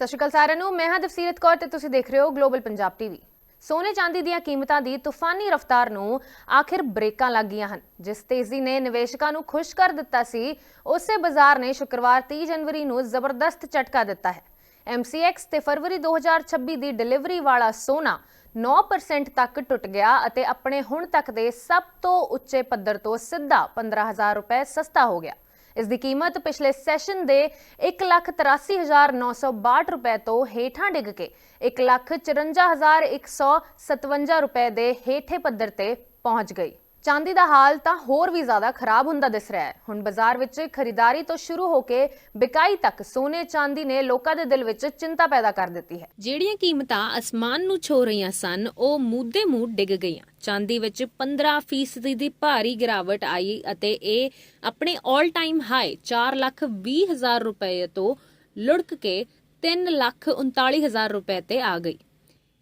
ਸਤਿ ਸ਼੍ਰੀ ਅਕਾਲ ਸਾਰਿਆਂ ਨੂੰ। ਮੈਂ ਹਾਂ ਦਫਸੀਰਤ ਕੌਰ ਤੇ ਤੁਸੀਂ ਦੇਖ ਰਹੇ ਹੋ ਗਲੋਬਲ ਪੰਜਾਬ ਟੀਵੀ ਸੋਨੇ ਚਾਂਦੀ ਦੀਆਂ ਕੀਮਤਾਂ ਦੀ ਤੂਫਾਨੀ ਰਫ਼ਤਾਰ ਨੂੰ ਆਖਿਰ ਬ੍ਰੇਕਾਂ ਲੱਗ ਗਈਆਂ ਹਨ। ਜਿਸ ਤੇਜ਼ੀ ਨੇ ਨਿਵੇਸ਼ਕਾਂ ਨੂੰ ਖੁਸ਼ ਕਰ ਦਿੱਤਾ ਸੀ, ਉਸੇ ਬਾਜ਼ਾਰ ਨੇ ਸ਼ੁੱਕਰਵਾਰ 30 ਜਨਵਰੀ ਨੂੰ ਜ਼ਬਰਦਸਤ ਝਟਕਾ ਦਿੱਤਾ ਹੈ। MCX ਤੇ ਫਰਵਰੀ 2026 ਦੀ ਡਿਲੀਵਰੀ ਵਾਲਾ ਸੋਨਾ 9% ਤੱਕ ਟੁੱਟ ਗਿਆ ਅਤੇ ਆਪਣੇ ਹੁਣ ਤੱਕ ਦੇ ਸਭ ਤੋਂ ਉੱਚੇ ਪੱਧਰ ਤੋਂ ਸਿੱਧਾ 15000 ਰੁਪਏ ਸਸਤਾ ਹੋ ਗਿਆ। ਇਸ ਦੀ ਕੀਮਤ ਪਿਛਲੇ ਸੈਸ਼ਨ ਦੇ 183962 ਰੁਪਏ ਤੋਂ ਹੇਠਾਂ ਡਿੱਗ ਕੇ 154157 ਰੁਪਏ ਦੇ ਹੇਠੇ ਪੱਧਰ ਤੇ ਪਹੁੰਚ ਗਈ। ਚਾਂਦੀ ਦਾ ਹਾਲ ਤਾਂ ਹੋਰ ਵੀ ਜ਼ਿਆਦਾ ਖਰਾਬ ਹੁੰਦਾ ਦਿਸ ਰਿਹਾ ਹੈ। ਹੁਣ ਬਾਜ਼ਾਰ ਵਿੱਚ ਖਰੀਦਾਰੀ ਤੋਂ ਸ਼ੁਰੂ ਹੋ ਕੇ ਬਿਕਾਈ ਤੱਕ ਸੋਨੇ ਚਾਂਦੀ ਨੇ ਲੋਕਾਂ ਦੇ ਦਿਲ ਵਿੱਚ ਚਿੰਤਾ ਪੈਦਾ ਕਰ ਦਿੱਤੀ ਹੈ। ਜਿਹੜੀਆਂ ਕੀਮਤਾਂ ਅਸਮਾਨ ਨੂੰ ਛੋ ਰਹੀਆਂ ਸਨ, ਉਹ ਮੂਦੇ ਮੂੰਹ ਡਿੱਗ ਗਈਆਂ। ਚਾਂਦੀ ਵਿੱਚ 15% ਦੀ ਭਾਰੀ ਗਿਰਾਵਟ ਆਈ ਅਤੇ ਇਹ ਆਪਣੇ 올 ਟਾਈਮ ਹਾਈ 4 ਲੱਖ 20 ਹਜ਼ਾਰ ਰੁਪਏ ਤੋਂ ਲੁੜਕ ਕੇ 3 ਲੱਖ 39 ਹਜ਼ਾਰ ਰੁਪਏ ਤੇ ਆ ਗਈ।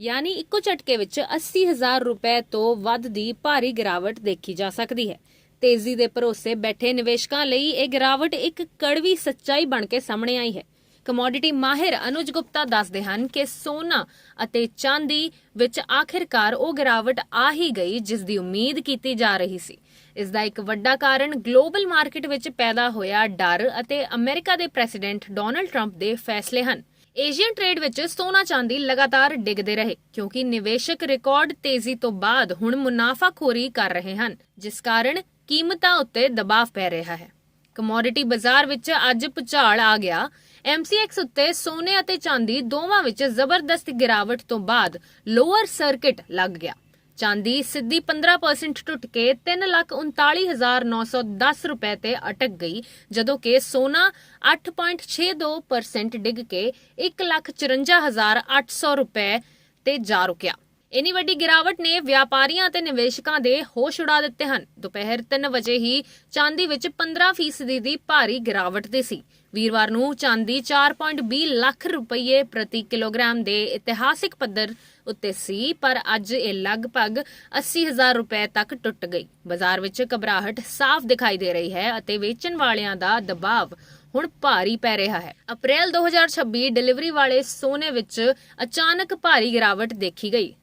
ਯਾਨੀ ਇੱਕੋ ਝਟਕੇ ਵਿੱਚ 80000 ਰੁਪਏ ਤੋਂ ਵੱਧ ਦੀ ਭਾਰੀ ਗਿਰਾਵਟ ਦੇਖੀ ਜਾ ਸਕਦੀ ਹੈ। ਤੇਜ਼ੀ ਦੇ ਭਰੋਸੇ ਬੈਠੇ ਨਿਵੇਸ਼ਕਾਂ ਲਈ ਇਹ ਗਿਰਾਵਟ ਇੱਕ ਕੜਵੀ ਸੱਚਾਈ ਬਣ ਕੇ ਸਾਹਮਣੇ ਆਈ ਹੈ। ਕਮੋਡਿਟੀ ਮਾਹਿਰ ਅਨੁਜ ਗੁਪਤਾ ਦੱਸਦੇ ਹਨ ਕਿ ਸੋਨਾ ਅਤੇ ਚਾਂਦੀ ਵਿੱਚ ਆਖਿਰਕਾਰ ਉਹ ਗਿਰਾਵਟ ਆ ਹੀ ਗਈ ਜਿਸ ਦੀ ਉਮੀਦ ਕੀਤੀ ਜਾ ਰਹੀ ਸੀ। ਇਸ ਦਾ ਇੱਕ ਵੱਡਾ ਕਾਰਨ ਗਲੋਬਲ ਮਾਰਕੀਟ ਵਿੱਚ ਪੈਦਾ ਹੋਇਆ ਡਰ ਅਤੇ ਅਮਰੀਕਾ ਦੇ ਪ੍ਰੈਜ਼ੀਡੈਂਟ ਡੋਨਲਡ ਟਰੰਪ ਦੇ ਫੈਸਲੇ ਹਨ। ਏਸ਼ੀਅਨ ਟ੍ਰੇਡ ਵਿੱਚ ਸੋਨਾ ਚਾਂਦੀ ਲਗਾਤਾਰ ਡਿੱਗਦੇ ਰਹੇ, ਕਿਉਂਕਿ ਨਿਵੇਸ਼ਕ ਰਿਕਾਰਡ ਤੇਜ਼ੀ ਤੋਂ ਬਾਅਦ ਹੁਣ ਮੁਨਾਫਾਖੋਰੀ ਕਰ ਰਹੇ ਹਨ, ਜਿਸ ਕਾਰਨ ਕੀਮਤਾਂ ਉੱਤੇ ਦਬਾਅ ਪੈ ਰਿਹਾ ਹੈ। ਕਮੋਡਿਟੀ ਬਾਜ਼ਾਰ ਵਿੱਚ ਅੱਜ ਪੁਚਾਲ ਆ ਗਿਆ। MCX ਉੱਤੇ ਸੋਨੇ ਅਤੇ ਚਾਂਦੀ ਦੋਵਾਂ ਵਿੱਚ ਜ਼ਬਰਦਸਤ ਗਿਰਾਵਟ ਤੋਂ ਬਾਅਦ ਲੋਅਰ ਸਰਕਿਟ ਲੱਗ ਗਿਆ। ਚਾਂਦੀ ਸਿੱਧੀ 15% ਟੁੱਟ ਕੇ 339910 ਰੁਪਏ ਤੇ ਅਟਕ ਗਈ, ਜਦੋਂ ਕਿ ਸੋਨਾ 8.62% ਡਿੱਗ ਕੇ 154800 ਰੁਪਏ ਤੇ ਜਾ ਰੁਕਿਆ। ਇਨੀ ਵੱਡੀ ਗਿਰਾਵਟ ਨੇ ਵਪਾਰੀਆਂ ਅਤੇ ਨਿਵੇਸ਼ਕਾਂ ਦੇ ਹੋਸ਼ ਉਡਾ ਦਿੱਤੇ ਹਨ। ਦੁਪਹਿਰ 3 ਵਜੇ ਹੀ ਚਾਂਦੀ ਵਿੱਚ 15% ਦੀ ਭਾਰੀ ਗਿਰਾਵਟ ਦੇ ਸੀ। ਵੀਰਵਾਰ ਨੂੰ ਚਾਂਦੀ 4.20 ਲੱਖ ਰੁਪਏ ਪ੍ਰਤੀ ਕਿਲੋਗ੍ਰਾਮ ਦੇ ਇਤਿਹਾਸਿਕ ਪੱਧਰ ਉੱਤੇ ਸੀ, ਪਰ ਅੱਜ ਇਹ ਲਗਭਗ 80000 ਰੁਪਏ ਤੱਕ ਟੁੱਟ ਗਈ। ਬਾਜ਼ਾਰ ਵਿੱਚ ਘਬਰਾਹਟ ਸਾਫ਼ ਦਿਖਾਈ ਦੇ ਰਹੀ ਹੈ ਅਤੇ ਵੇਚਣ ਵਾਲਿਆਂ ਦਾ ਦਬਾਅ ਹੁਣ ਭਾਰੀ ਪੈ ਰਿਹਾ ਹੈ। ਅਪ੍ਰੈਲ 2026 ਡਿਲੀਵਰੀ ਵਾਲੇ ਸੋਨੇ ਵਿੱਚ ਅਚਾਨਕ ਭਾਰੀ ਗਿਰਾਵਟ ਦੇਖੀ ਗਈ।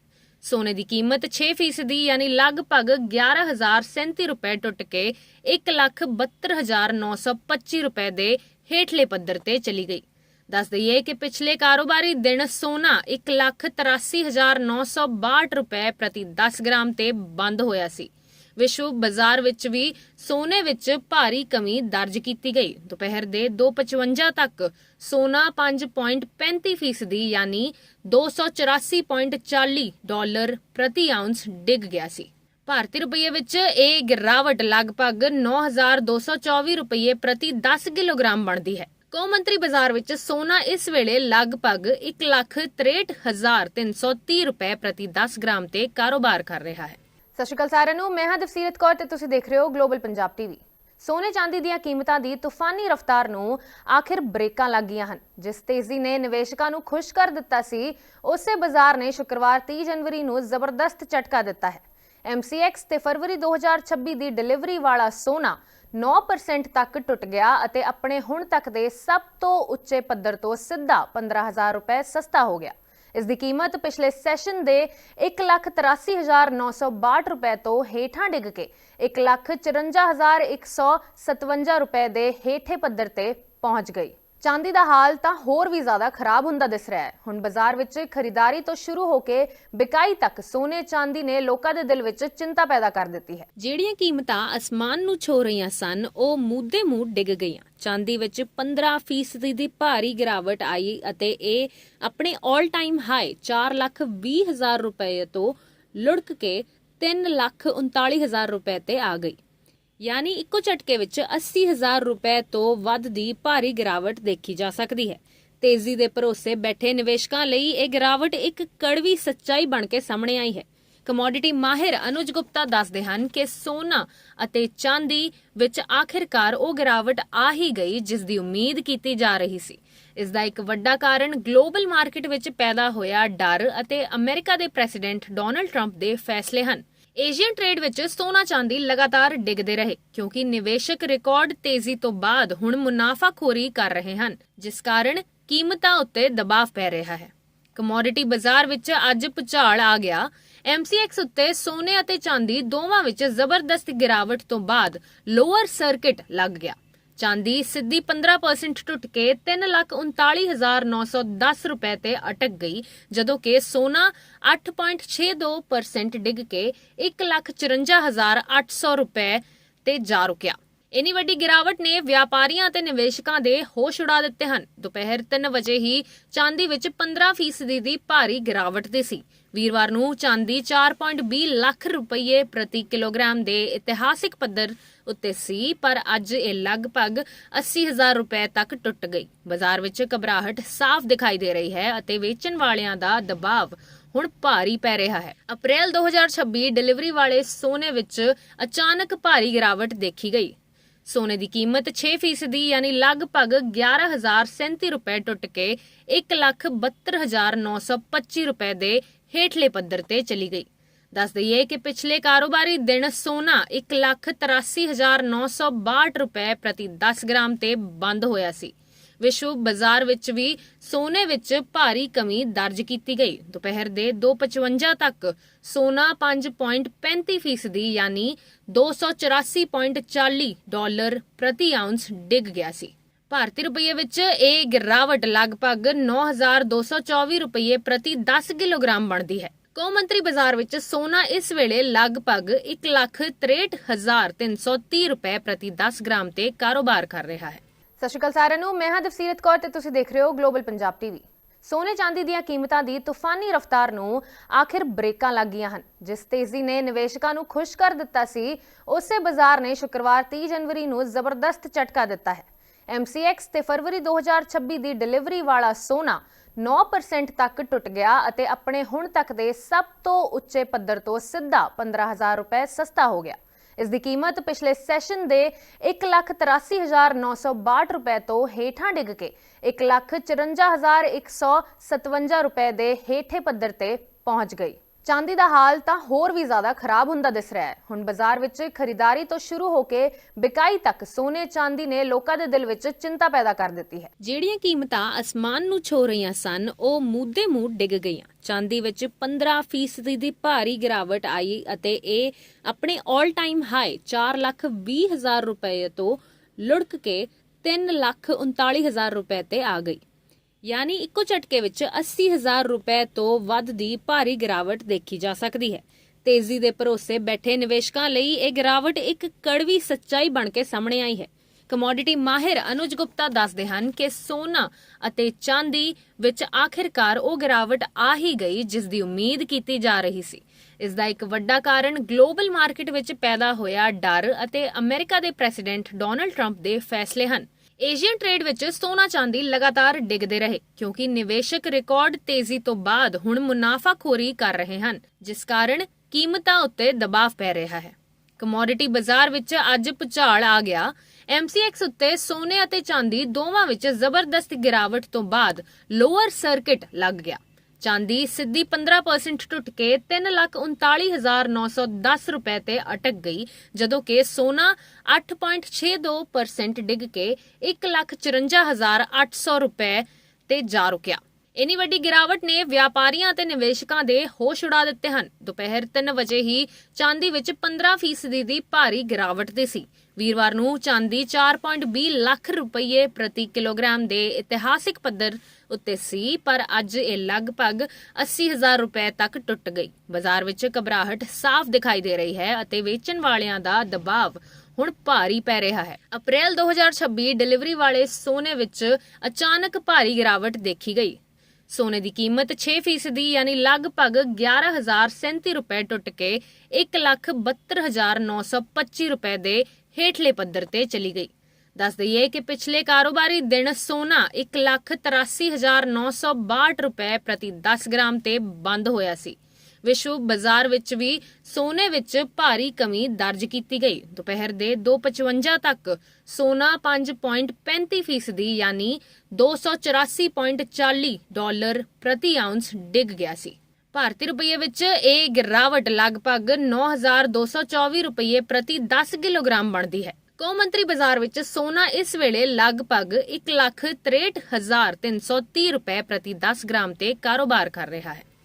ਸੋਨੇ ਦੀ ਕੀਮਤ 6 ਫੀਸਦੀ ਯਾਨੀ ਲਗਭਗ 11037 ਰੁਪਏ ਟੁੱਟ ਕੇ 172925 ਰੁਪਏ ਦੇ ਹੇਠਲੇ ਪੱਧਰ ਤੇ ਚਲੀ ਗਈ। ਦੱਸ ਦਈਏ ਕਿ ਪਿਛਲੇ ਕਾਰੋਬਾਰੀ ਦਿਨ ਸੋਨਾ 183962 ਰੁਪਏ ਪ੍ਰਤੀ 10 ਗ੍ਰਾਮ ਤੇ ਬੰਦ ਹੋਇਆ ਸੀ। ਵਿਸ਼ਵ ਬਾਜ਼ਾਰ ਵਿੱਚ ਵੀ ਸੋਨੇ ਵਿੱਚ ਭਾਰੀ ਕਮੀ ਦਰਜ ਕੀਤੀ ਗਈ। ਦੁਪਹਿਰ ਦੇ 2:55 ਤੱਕ ਸੋਨਾ 5.35% ਦੀ ਯਾਨੀ 284.40 ਡਾਲਰ ਪ੍ਰਤੀ ਆਉਂਸ ਡਿੱਗ ਗਿਆ ਸੀ। ਭਾਰਤੀ ਰੁਪਏ ਵਿੱਚ ਇਹ ਗਿਰਾਵਟ ਲਗਭਗ 9224 ਰੁਪਏ ਪ੍ਰਤੀ 10 ਕਿਲੋਗ੍ਰਾਮ ਬਣਦੀ ਹੈ। ਕੌਮਾਂਤਰੀ ਬਾਜ਼ਾਰ ਵਿੱਚ ਸੋਨਾ ਇਸ ਵੇਲੇ ਲਗਭਗ 163330 ਰੁਪਏ ਪ੍ਰਤੀ 10 ਗ੍ਰਾਮ ਤੇ ਕਾਰੋਬਾਰ ਕਰ ਰਿਹਾ ਹੈ। ਸਤਿ ਸ਼੍ਰੀ ਅਕਾਲ ਸਾਰਿਆਂ ਨੂੰ। ਮੈਂ ਹਾਂ ਦਫਸੀਰਤ ਕੌਰ ਤੇ ਤੁਸੀਂ ਦੇਖ ਰਹੇ ਹੋ ਗਲੋਬਲ ਪੰਜਾਬ ਟੀਵੀ ਸੋਨੇ ਚਾਂਦੀ ਦੀਆਂ ਕੀਮਤਾਂ ਦੀ ਤੂਫਾਨੀ ਰਫ਼ਤਾਰ ਨੂੰ ਆਖਿਰ ਬ੍ਰੇਕਾਂ ਲੱਗ ਗਈਆਂ ਹਨ। ਜਿਸ ਤੇਜ਼ੀ ਨੇ ਨਿਵੇਸ਼ਕਾਂ ਨੂੰ ਖੁਸ਼ ਕਰ ਦਿੱਤਾ ਸੀ, ਉਸੇ ਬਾਜ਼ਾਰ ਨੇ ਸ਼ੁੱਕਰਵਾਰ 30 ਜਨਵਰੀ ਨੂੰ ਜ਼ਬਰਦਸਤ ਝਟਕਾ ਦਿੱਤਾ ਹੈ। MCX ਤੇ ਫਰਵਰੀ 2026 ਦੀ ਡਿਲੀਵਰੀ ਵਾਲਾ ਸੋਨਾ 9% ਤੱਕ ਟੁੱਟ ਗਿਆ ਅਤੇ ਆਪਣੇ ਹੁਣ ਤੱਕ ਦੇ ਸਭ ਤੋਂ ਉੱਚੇ ਪੱਧਰ ਤੋਂ ਸਿੱਧਾ 15000 ਰੁਪਏ ਸਸਤਾ ਹੋ ਗਿਆ। ਇਸ ਦੀ ਕੀਮਤ ਪਿਛਲੇ ਸੈਸ਼ਨ ਦੇ 183962 ਰੁਪਏ ਤੋਂ ਹੇਠਾਂ ਡਿੱਗ ਕੇ 154157 ਰੁਪਏ ਦੇ ਹੇਠੇ ਪੱਧਰ ਤੇ ਪਹੁੰਚ ਗਈ। ਚਾਂਦੀ ਦਾ ਹਾਲ ਤਾਂ ਹੋਰ ਵੀ ਜ਼ਿਆਦਾ ਖਰਾਬ ਹੁੰਦਾ ਦਿਸ ਰਿਹਾ ਹੈ। ਹੁਣ ਬਾਜ਼ਾਰ ਵਿੱਚ ਖਰੀਦਾਰੀ ਤੋਂ ਸ਼ੁਰੂ ਹੋ ਕੇ ਬਿਕਾਈ ਤੱਕ ਸੋਨੇ ਚਾਂਦੀ ਨੇ ਲੋਕਾਂ ਦੇ ਦਿਲ ਵਿੱਚ ਚਿੰਤਾ ਪੈਦਾ ਕਰ ਦਿੱਤੀ ਹੈ। ਜਿਹੜੀਆਂ ਕੀਮਤਾਂ ਅਸਮਾਨ ਨੂੰ ਛੋ ਰਹੀਆਂ ਸਨ, ਉਹ ਮੂਦੇ ਮੂੰਹ ਡਿੱਗ ਗਈਆਂ। ਚਾਂਦੀ ਵਿੱਚ 15% ਦੀ ਭਾਰੀ ਗਿਰਾਵਟ ਆਈ ਅਤੇ ਇਹ ਆਪਣੇ 올 ਟਾਈਮ ਹਾਈ 4 ਲੱਖ 20 ਹਜ਼ਾਰ ਰੁਪਏ ਤੋਂ ਲੁੜਕ ਕੇ 3 ਲੱਖ 39 ਹਜ਼ਾਰ ਰੁਪਏ ਤੇ ਆ ਗਈ। ਯਾਨੀ ਇੱਕੋ ਝਟਕੇ ਵਿੱਚ 80000 ਰੁਪਏ ਤੋਂ ਵੱਧ ਦੀ ਭਾਰੀ ਗਿਰਾਵਟ ਦੇਖੀ ਜਾ ਸਕਦੀ ਹੈ। ਤੇਜ਼ੀ ਦੇ ਭਰੋਸੇ ਬੈਠੇ ਨਿਵੇਸ਼ਕਾਂ ਲਈ ਇਹ ਗਿਰਾਵਟ ਇੱਕ ਕੜਵੀ ਸੱਚਾਈ ਬਣ ਕੇ ਸਾਹਮਣੇ ਆਈ ਹੈ। ਕਮੋਡਿਟੀ ਮਾਹਿਰ ਅਨੁਜ ਗੁਪਤਾ ਦੱਸਦੇ ਹਨ ਕਿ ਸੋਨਾ ਅਤੇ ਚਾਂਦੀ ਵਿੱਚ ਆਖਿਰਕਾਰ ਉਹ ਗਿਰਾਵਟ ਆ ਹੀ ਗਈ ਜਿਸ ਦੀ ਉਮੀਦ ਕੀਤੀ ਜਾ ਰਹੀ ਸੀ। ਇਸ ਦਾ ਇੱਕ ਵੱਡਾ ਕਾਰਨ ਗਲੋਬਲ ਮਾਰਕੀਟ ਵਿੱਚ ਪੈਦਾ ਹੋਇਆ ਡਰ ਅਤੇ ਅਮਰੀਕਾ ਦੇ ਪ੍ਰੈਜ਼ੀਡੈਂਟ ਡੋਨਲਡ ਟਰੰਪ ਦੇ ਫੈਸਲੇ ਹਨ। ਏਸ਼ੀਅਨ ਟ੍ਰੇਡ ਵਿੱਚ ਸੋਨਾ ਚਾਂਦੀ ਲਗਾਤਾਰ ਡਿੱਗਦੇ ਰਹੇ, ਕਿਉਂਕਿ ਨਿਵੇਸ਼ਕ ਰਿਕਾਰਡ ਤੇਜ਼ੀ ਤੋਂ ਬਾਅਦ ਹੁਣ ਮੁਨਾਫਾਖੋਰੀ ਕਰ ਰਹੇ ਹਨ, ਜਿਸ ਕਾਰਨ ਕੀਮਤਾਂ ਉੱਤੇ ਦਬਾਅ ਪੈ ਰਿਹਾ ਹੈ। ਕਮੋਡਿਟੀ ਬਾਜ਼ਾਰ ਵਿੱਚ ਅੱਜ ਭੁਚਾਲ ਆ ਗਿਆ। MCX ਉੱਤੇ ਸੋਨੇ ਅਤੇ ਚਾਂਦੀ ਦੋਵਾਂ ਵਿੱਚ ਜ਼ਬਰਦਸਤ ਗਿਰਾਵਟ ਤੋਂ ਬਾਅਦ ਲੋਅਰ ਸਰਕਿਟ ਲੱਗ ਗਿਆ। ਚਾਂਦੀ ਸਿੱਧੀ 15% ਟੁੱਟ ਕੇ 339910 ਰੁਪਏ ਤੇ ਅਟਕ ਗਈ, ਜਦੋਂ ਕਿ ਸੋਨਾ 8.62% ਡਿੱਗ ਕੇ 154800 ਰੁਪਏ ਤੇ ਜਾ ਰੁਕਿਆ। ਇਨੀ ਵੱਡੀ ਗਿਰਾਵਟ ਨੇ ਵਪਾਰੀਆਂ ਅਤੇ ਨਿਵੇਸ਼ਕਾਂ ਦੇ ਹੋਸ਼ ਉਡਾ ਦਿੱਤੇ ਹਨ। ਦੁਪਹਿਰ 3 ਵਜੇ ਹੀ ਚਾਂਦੀ ਵਿੱਚ 15% ਦੀ ਭਾਰੀ ਗਿਰਾਵਟ ਦੇ ਸੀ। ਵੀਰਵਾਰ ਨੂੰ ਚਾਂਦੀ 4.20 ਲੱਖ ਰੁਪਏ ਪ੍ਰਤੀ ਕਿਲੋਗ੍ਰਾਮ ਦੇ ਇਤਿਹਾਸਿਕ ਪੱਧਰ ਉੱਤੇ ਸੀ, ਪਰ ਅੱਜ ਇਹ ਲਗਭਗ 80000 ਰੁਪਏ ਤੱਕ ਟੁੱਟ ਗਈ। ਬਾਜ਼ਾਰ ਵਿੱਚ ਘਬਰਾਹਟ ਸਾਫ਼ ਦਿਖਾਈ ਦੇ ਰਹੀ ਹੈ ਅਤੇ ਵੇਚਣ ਵਾਲਿਆਂ ਦਾ ਦਬਾਅ ਹੁਣ ਭਾਰੀ ਪੈ ਰਿਹਾ ਹੈ। ਅਪ੍ਰੈਲ 2026 ਡਿਲੀਵਰੀ ਵਾਲੇ ਸੋਨੇ ਵਿੱਚ ਅਚਾਨਕ ਭਾਰੀ ਗਿਰਾਵਟ ਦੇਖੀ ਗਈ। ਸੋਨੇ ਦੀ ਕੀਮਤ 6% ਯਾਨੀ ਲਗਭਗ 11037 ਰੁਪਏ ਟੁੱਟ ਕੇ 172925 ਰੁਪਏ ਦੇ ਹੇਠਲੇ ਪੱਧਰ ਤੇ ਚਲੀ ਗਈ। ਦੱਸ ਦਈਏ ਕਿ ਪਿਛਲੇ ਕਾਰੋਬਾਰੀ ਦਿਨ ਸੋਨਾ 183962 ਰੁਪਏ ਪ੍ਰਤੀ 10 ਗ੍ਰਾਮ ਤੇ ਬੰਦ ਹੋਇਆ ਸੀ। ਵਿਸ਼ਵ ਬਾਜ਼ਾਰ ਵਿੱਚ ਵੀ ਸੋਨੇ ਵਿੱਚ ਭਾਰੀ ਕਮੀ ਦਰਜ ਕੀਤੀ ਗਈ। ਦੁਪਹਿਰ ਦੇ 2:55 ਤੱਕ ਸੋਨਾ 5.35% ਯਾਨੀ 284.40 ਡਾਲਰ ਪ੍ਰਤੀ ਆਉਂਸ ਡਿੱਗ ਗਿਆ ਸੀ। ਭਾਰਤੀ ਰੁਪਏ ਵਿੱਚ ਇਹ ਗਿਰਾਵਟ ਲਗਭਗ 9224 ਰੁਪਏ ਪ੍ਰਤੀ 10 ਕਿਲੋਗ੍ਰਾਮ ਬਣਦੀ ਹੈ। ਕੌਮਾਂਤਰੀ ਬਾਜ਼ਾਰ ਵਿੱਚ ਸੋਨਾ ਇਸ ਵੇਲੇ ਲਗਭਗ 163330 ਰੁਪਏ ਪ੍ਰਤੀ 10 ਗ੍ਰਾਮ ਤੇ ਕਾਰੋਬਾਰ ਕਰ ਰਿਹਾ ਹੈ। ਸਤਿ ਸ਼੍ਰੀ ਅਕਾਲ ਸਾਰਿਆਂ ਨੂੰ, ਮੈਂ ਹਾਂ ਦਫਸੀਰਤ ਕੌਰ ਤੇ ਤੁਸੀਂ ਦੇਖ ਰਹੇ ਹੋ ਗਲੋਬਲ ਪੰਜਾਬ ਟੀਵੀ ਸੋਨੇ ਚਾਂਦੀ ਦੀਆਂ ਕੀਮਤਾਂ ਦੀ ਤੂਫਾਨੀ ਰਫ਼ਤਾਰ ਨੂੰ ਆਖਿਰ ਬ੍ਰੇਕਾਂ ਲੱਗ ਗਈਆਂ ਹਨ। ਜਿਸ ਤੇਜ਼ੀ ਨੇ ਨਿਵੇਸ਼ਕਾਂ ਨੂੰ ਖੁਸ਼ ਕਰ ਦਿੱਤਾ ਸੀ, ਉਸੇ ਬਾਜ਼ਾਰ ਨੇ ਸ਼ੁੱਕਰਵਾਰ 30 ਜਨਵਰੀ ਨੂੰ ਜ਼ਬਰਦਸਤ ਝਟਕਾ ਦਿੱਤਾ ਹੈ। MCX ਤੇ ਫਰਵਰੀ 2026 ਦੀ ਡਿਲੀਵਰੀ ਵਾਲਾ ਸੋਨਾ 9% ਤੱਕ ਟੁੱਟ ਗਿਆ ਅਤੇ ਆਪਣੇ ਹੁਣ ਤੱਕ ਦੇ ਸਭ ਤੋਂ ਉੱਚੇ ਪੱਧਰ ਤੋਂ ਸਿੱਧਾ 15000 ਰੁਪਏ ਸਸਤਾ ਹੋ ਗਿਆ। ਇਸ ਦੀ ਕੀਮਤ ਪਿਛਲੇ ਸੈਸ਼ਨ ਦੇ 183962 ਰੁਪਏ ਤੋਂ ਹੇਠਾਂ ਡਿੱਗ ਕੇ 144157 ਰੁਪਏ ਦੇ ਹੇਠੇ ਪੱਧਰ ਤੇ ਪਹੁੰਚ ਗਈ। ਚਾਂਦੀ ਦਾ ਹਾਲ ਤਾਂ ਹੋਰ ਵੀ ਜ਼ਿਆਦਾ ਖਰਾਬ ਹੁੰਦਾ ਦਿਸ ਰਿਹਾ ਹੈ। ਹੁਣ ਬਾਜ਼ਾਰ ਵਿੱਚ ਖਰੀਦਾਰੀ ਤੋਂ ਸ਼ੁਰੂ ਹੋ ਕੇ ਬਿਕਾਈ ਤੱਕ ਸੋਨੇ ਚਾਂਦੀ ਨੇ ਲੋਕਾਂ ਦੇ ਦਿਲ ਵਿੱਚ ਚਿੰਤਾ ਪੈਦਾ ਕਰ ਦਿੱਤੀ ਹੈ। ਜਿਹੜੀਆਂ ਕੀਮਤਾਂ ਅਸਮਾਨ ਨੂੰ ਛੋ ਰਹੀਆਂ ਸਨ, ਉਹ ਮੂਦੇ ਮੂੰਹ ਡਿੱਗ ਗਈਆਂ। ਚਾਂਦੀ ਵਿੱਚ 15% ਦੀ ਭਾਰੀ ਗਿਰਾਵਟ ਆਈ ਅਤੇ ਇਹ ਆਪਣੇ 올 ਟਾਈਮ ਹਾਈ 420000 ਰੁਪਏ ਤੋਂ ਲੁੜਕ ਕੇ 339000 ਰੁਪਏ ਤੇ ਆ ਗਈ। ਯਾਨੀ ਇੱਕੋ ਝਟਕੇ ਵਿੱਚ 80000 ਰੁਪਏ ਤੋਂ ਵੱਧ ਦੀ ਭਾਰੀ ਗਿਰਾਵਟ ਦੇਖੀ ਜਾ ਸਕਦੀ ਹੈ। ਤੇਜ਼ੀ ਦੇ ਭਰੋਸੇ ਬੈਠੇ ਨਿਵੇਸ਼ਕਾਂ ਲਈ ਇਹ ਗਿਰਾਵਟ ਇੱਕ ਕੜਵੀ ਸੱਚਾਈ ਬਣ ਕੇ ਸਾਹਮਣੇ ਆਈ ਹੈ। ਕਮੋਡਿਟੀ ਮਾਹਿਰ ਅਨੁਜ ਗੁਪਤਾ ਦੱਸਦੇ ਹਨ ਕਿ ਸੋਨਾ ਅਤੇ ਚਾਂਦੀ ਵਿੱਚ ਆਖਿਰਕਾਰ ਉਹ ਗਿਰਾਵਟ ਆ ਹੀ ਗਈ ਜਿਸ ਦੀ ਉਮੀਦ ਕੀਤੀ ਜਾ ਰਹੀ ਸੀ। ਇਸ ਦਾ ਇੱਕ ਵੱਡਾ ਕਾਰਨ ਗਲੋਬਲ ਮਾਰਕੀਟ ਵਿੱਚ ਪੈਦਾ ਹੋਇਆ ਡਰ ਅਤੇ ਅਮਰੀਕਾ ਦੇ ਪ੍ਰੈਜ਼ੀਡੈਂਟ ਡੋਨਲਡ ਟਰੰਪ ਦੇ ਫੈਸਲੇ ਹਨ। ਏਸ਼ੀਅਨ ਟ੍ਰੇਡ ਵਿੱਚ ਸੋਨਾ ਚਾਂਦੀ ਲਗਾਤਾਰ ਡਿੱਗਦੇ ਰਹੇ, ਕਿਉਂਕਿ ਨਿਵੇਸ਼ਕ ਰਿਕਾਰਡ ਤੇਜ਼ੀ ਤੋਂ ਬਾਅਦ ਹੁਣ ਮੁਨਾਫਾਖੋਰੀ ਕਰ ਰਹੇ ਹਨ, ਜਿਸ ਕਾਰਨ ਕੀਮਤਾਂ ਉੱਤੇ ਦਬਾਅ ਪੈ ਰਿਹਾ ਹੈ। ਕਮੋਡਿਟੀ ਬਾਜ਼ਾਰ ਵਿੱਚ ਅੱਜ ਭੁਚਾਲ ਆ ਗਿਆ। MCX ਉੱਤੇ ਸੋਨੇ ਅਤੇ ਚਾਂਦੀ ਦੋਵਾਂ ਵਿੱਚ ਜ਼ਬਰਦਸਤ ਗਿਰਾਵਟ ਤੋਂ ਬਾਅਦ ਲੋਅਰ ਸਰਕਿਟ ਲੱਗ ਗਿਆ। ਚਾਂਦੀ ਸਿੱਧੀ 15% ਟੁੱਟ ਕੇ 339910 ਰੁਪਏ ਤੇ ਅਟਕ ਗਈ, ਜਦੋਂ ਕਿ ਸੋਨਾ 8.62% ਡਿੱਗ ਕੇ 154800 ਰੁਪਏ ਤੇ ਜਾ ਰੁਕਿਆ। ਇੰਨੀ ਵੱਡੀ ਗਿਰਾਵਟ ਨੇ ਵਪਾਰੀਆਂ ਅਤੇ ਨਿਵੇਸ਼ਕਾਂ ਦੇ ਹੋਸ਼ ਉਡਾ ਦਿੱਤੇ ਹਨ। ਦੁਪਹਿਰ 3 ਵਜੇ ਹੀ ਚਾਂਦੀ ਵਿੱਚ 15% ਦੀ ਭਾਰੀ ਗਿਰਾਵਟ ਦੇ ਸੀ। ਵੀਰਵਾਰ ਨੂੰ ਚਾਂਦੀ 4.20 ਲੱਖ ਰੁਪਏ ਪ੍ਰਤੀ ਕਿਲੋਗ੍ਰਾਮ ਦੇ ਇਤਿਹਾਸਿਕ ਪੱਧਰ ਉੱਤੇ ਸੀ, ਪਰ ਅੱਜ ਇਹ ਲਗਭਗ 80000 ਰੁਪਏ ਤੱਕ ਟੁੱਟ ਗਈ। ਬਾਜ਼ਾਰ ਵਿੱਚ ਘਬਰਾਹਟ ਸਾਫ਼ ਦਿਖਾਈ ਦੇ ਰਹੀ ਹੈ ਅਤੇ ਵੇਚਣ ਵਾਲਿਆਂ ਦਾ ਦਬਾਅ ਹੁਣ ਭਾਰੀ ਪੈ ਰਿਹਾ ਹੈ। ਅਪ੍ਰੈਲ 2026 ਡਿਲੀਵਰੀ ਵਾਲੇ ਸੋਨੇ ਵਿੱਚ ਅਚਾਨਕ ਭਾਰੀ ਗਿਰਾਵਟ ਦੇਖੀ ਗਈ। ਸੋਨੇ ਦੀ ਕੀਮਤ 6 ਫੀਸਦੀ ਯਾਨੀ ਲਗਭਗ 11037 ਰੁਪਏ ਟੁੱਟ ਕੇ 172925 ਰੁਪਏ ਦੇ ਹੇਠਲੇ ਪੱਧਰ ਤੇ ਚਲੀ ਗਈ। ਦੱਸ ਦਈਏ ਕਿ ਪਿਛਲੇ ਕਾਰੋਬਾਰੀ ਦਿਨ ਸੋਨਾ 183962 ਰੁਪਏ ਪ੍ਰਤੀ 10 ਗ੍ਰਾਮ ਤੇ ਬੰਦ ਹੋਇਆ ਸੀ। ਵਿਸ਼ਵ ਬਾਜ਼ਾਰ ਵਿੱਚ ਵੀ ਸੋਨੇ ਵਿੱਚ ਭਾਰੀ ਕਮੀ ਦਰਜ ਕੀਤੀ ਗਈ। ਦੁਪਹਿਰ ਦੇ 2:55 ਤੱਕ ਸੋਨਾ 5.35% ਯਾਨੀ 284.40 ਡਾਲਰ ਪ੍ਰਤੀ ਆਉਂਸ ਡਿੱਗ ਗਿਆ ਸੀ। ਭਾਰਤੀ ਰੁਪਏ ਵਿੱਚ ਇਹ ਗਿਰਾਵਟ ਲਗਭਗ 9224 ਰੁਪਏ ਪ੍ਰਤੀ 10 ਕਿਲੋਗ੍ਰਾਮ ਬਣਦੀ ਹੈ। ਕੌਮਾਂਤਰੀ ਬਾਜ਼ਾਰ ਵਿੱਚ ਸੋਨਾ ਇਸ ਵੇਲੇ ਲਗਭਗ 1,63,330 ਰੁਪਏ ਪ੍ਰਤੀ 10 ਗ੍ਰਾਮ ਤੇ ਕਾਰੋਬਾਰ ਕਰ ਰਿਹਾ ਹੈ।